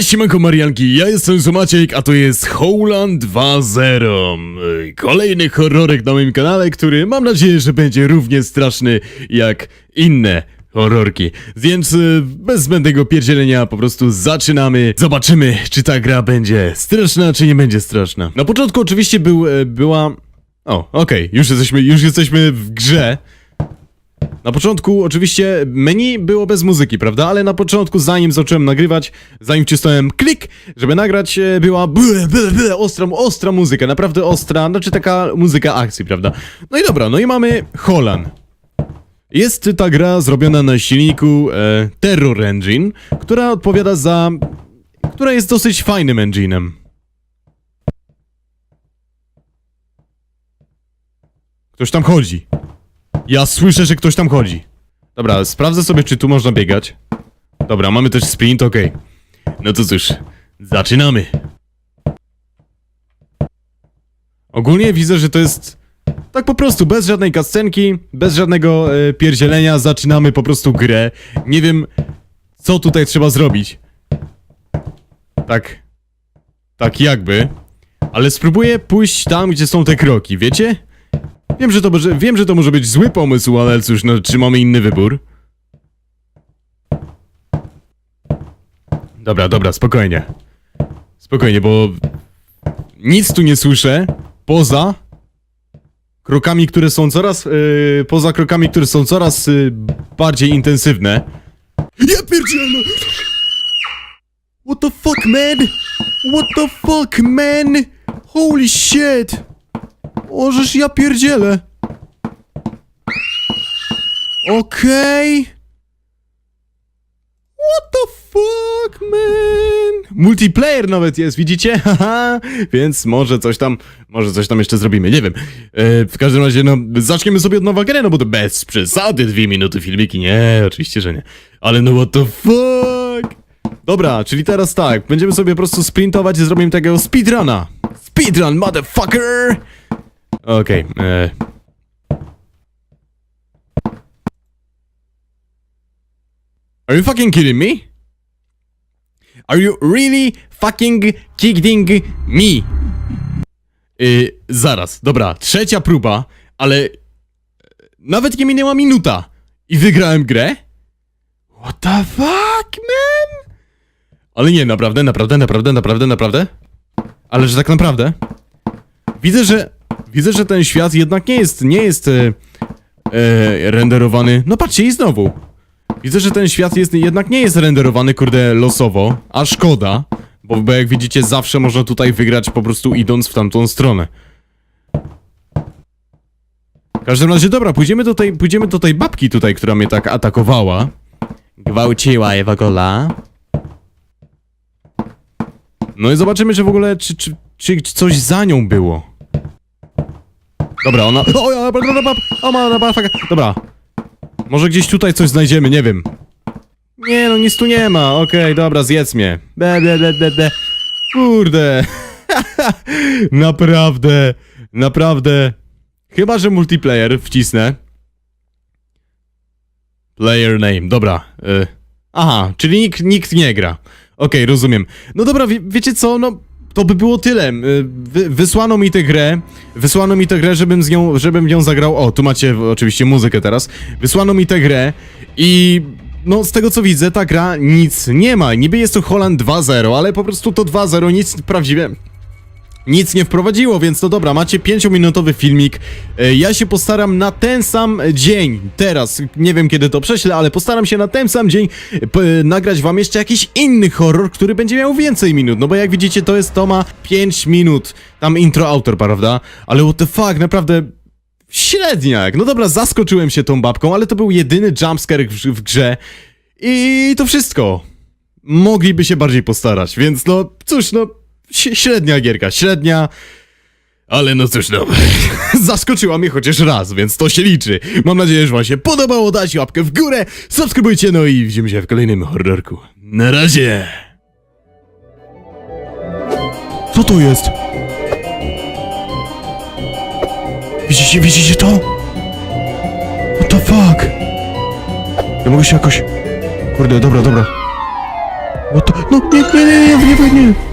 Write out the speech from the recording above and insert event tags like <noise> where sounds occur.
Cześć siemanko Marianki, ja jestem Zomaciek, a to jest Howland 2.0 Ej, Kolejny horrorek na moim kanale, który mam nadzieję, że będzie równie straszny jak inne horrorki. Więc y, bez zbędnego pierdzielenia po prostu zaczynamy. Zobaczymy, czy ta gra będzie straszna, czy nie będzie straszna. Na początku oczywiście był, e, była... O, okej, już jesteśmy, już jesteśmy w grze na początku oczywiście menu było bez muzyki, prawda? Ale na początku, zanim zacząłem nagrywać, zanim wcisnąłem klik, żeby nagrać, e, była ble, ble, ble, ostra, ostra muzyka, naprawdę ostra, znaczy taka muzyka akcji, prawda? No i dobra, no i mamy Holland. Jest ta gra zrobiona na silniku e, Terror Engine, która odpowiada za... która jest dosyć fajnym enginem. Ktoś tam chodzi. Ja słyszę, że ktoś tam chodzi. Dobra, sprawdzę sobie, czy tu można biegać. Dobra, mamy też sprint, okej. No to cóż, zaczynamy. Ogólnie widzę, że to jest tak po prostu, bez żadnej kascenki, bez żadnego e, pierdzielenia, zaczynamy po prostu grę. Nie wiem, co tutaj trzeba zrobić. Tak, tak jakby. Ale spróbuję pójść tam, gdzie są te kroki, wiecie? Wiem, że to może, wiem, że to może być zły pomysł, ale cóż, no, czy mamy inny wybór? Dobra, dobra, spokojnie. Spokojnie, bo nic tu nie słyszę poza krokami, które są coraz, yy, poza krokami, które są coraz yy, bardziej intensywne. Ja pierdzielę! What the fuck, man? What the fuck, man? Holy shit! Ożeż ja pierdzielę. Okej. What the fuck, man? Multiplayer nawet jest, widzicie? <laughs> Haha, więc może coś tam, może coś tam jeszcze zrobimy, nie wiem. E, w każdym razie, no, zaczniemy sobie od nowa grę, no bo to bez przesady, dwie minuty filmiki, nie, oczywiście, że nie. Ale no what the fuck? Dobra, czyli teraz tak, będziemy sobie po prostu sprintować i zrobimy takiego speedruna. Speedrun, motherfucker! Okej, e. Are you fucking kidding me? Are you really fucking kidding me? Yy, zaraz, dobra, trzecia próba, ale e, nawet nie minęła minuta i wygrałem grę? What the fuck, man? Ale nie, naprawdę, naprawdę, naprawdę, naprawdę, naprawdę? Ale że tak naprawdę? Widzę, że widzę, że ten świat jednak nie jest, nie jest e, e, renderowany. No patrzcie i znowu. Widzę, że ten świat jest, jednak nie jest renderowany, kurde, losowo, a szkoda, bo, bo jak widzicie, zawsze można tutaj wygrać po prostu idąc w tamtą stronę. W każdym razie, dobra, pójdziemy do tej, pójdziemy do tej babki tutaj, która mnie tak atakowała. Gwałciła Ewa Gola. No i zobaczymy, czy w ogóle, czy, czy, czy coś za nią było. Dobra, ona... <laughs> O. Dobra. Może gdzieś tutaj coś znajdziemy, nie wiem. Nie no, nic tu nie ma. Okej, dobra, zjedz mnie. Be, be, be, be, be. Kurde. <laughs> naprawdę, naprawdę. Chyba, że multiplayer wcisnę. Player name, dobra. Y. Aha, czyli nikt, nikt nie gra. Okej, rozumiem. No dobra, wie, wiecie co, no to by było tyle. Y, Wy, wysłano mi tę grę, wysłano mi tę grę, żebym z nią, żebym zagrał. O, tu macie oczywiście muzykę teraz. Wysłano mi tę grę i no z tego co widzę, ta gra nic nie ma. Niby jest to Holland 2.0, ale po prostu to 2.0 nic prawdziwie nic nie wprowadziło, więc no dobra, macie 5-minutowy filmik. E, Ja się postaram na ten sam dzień, teraz, nie wiem kiedy to prześlę, ale postaram się na ten sam dzień p- nagrać wam jeszcze jakiś inny horror, który będzie miał więcej minut, no bo jak widzicie to jest, to ma 5 minut, tam intro autor, prawda? Ale what the fuck, naprawdę średniak. No dobra, zaskoczyłem się tą babką, ale to był jedyny jumpscare w, w grze i to wszystko. Mogliby się bardziej postarać, więc no cóż, no średnia gierka, średnia. Ale no cóż, no. <laughs> Zaskoczyła mnie chociaż raz, więc to się liczy. Mam nadzieję, że Wam się podobało. Dajcie łapkę w górę, subskrybujcie, no i widzimy się w kolejnym horrorku. Na razie. Co to jest? Widzicie, widzicie to? What the fuck? Ja mogę się jakoś... Kurde, dobra, dobra. What No, nie, nie, nie, nie, nie, nie.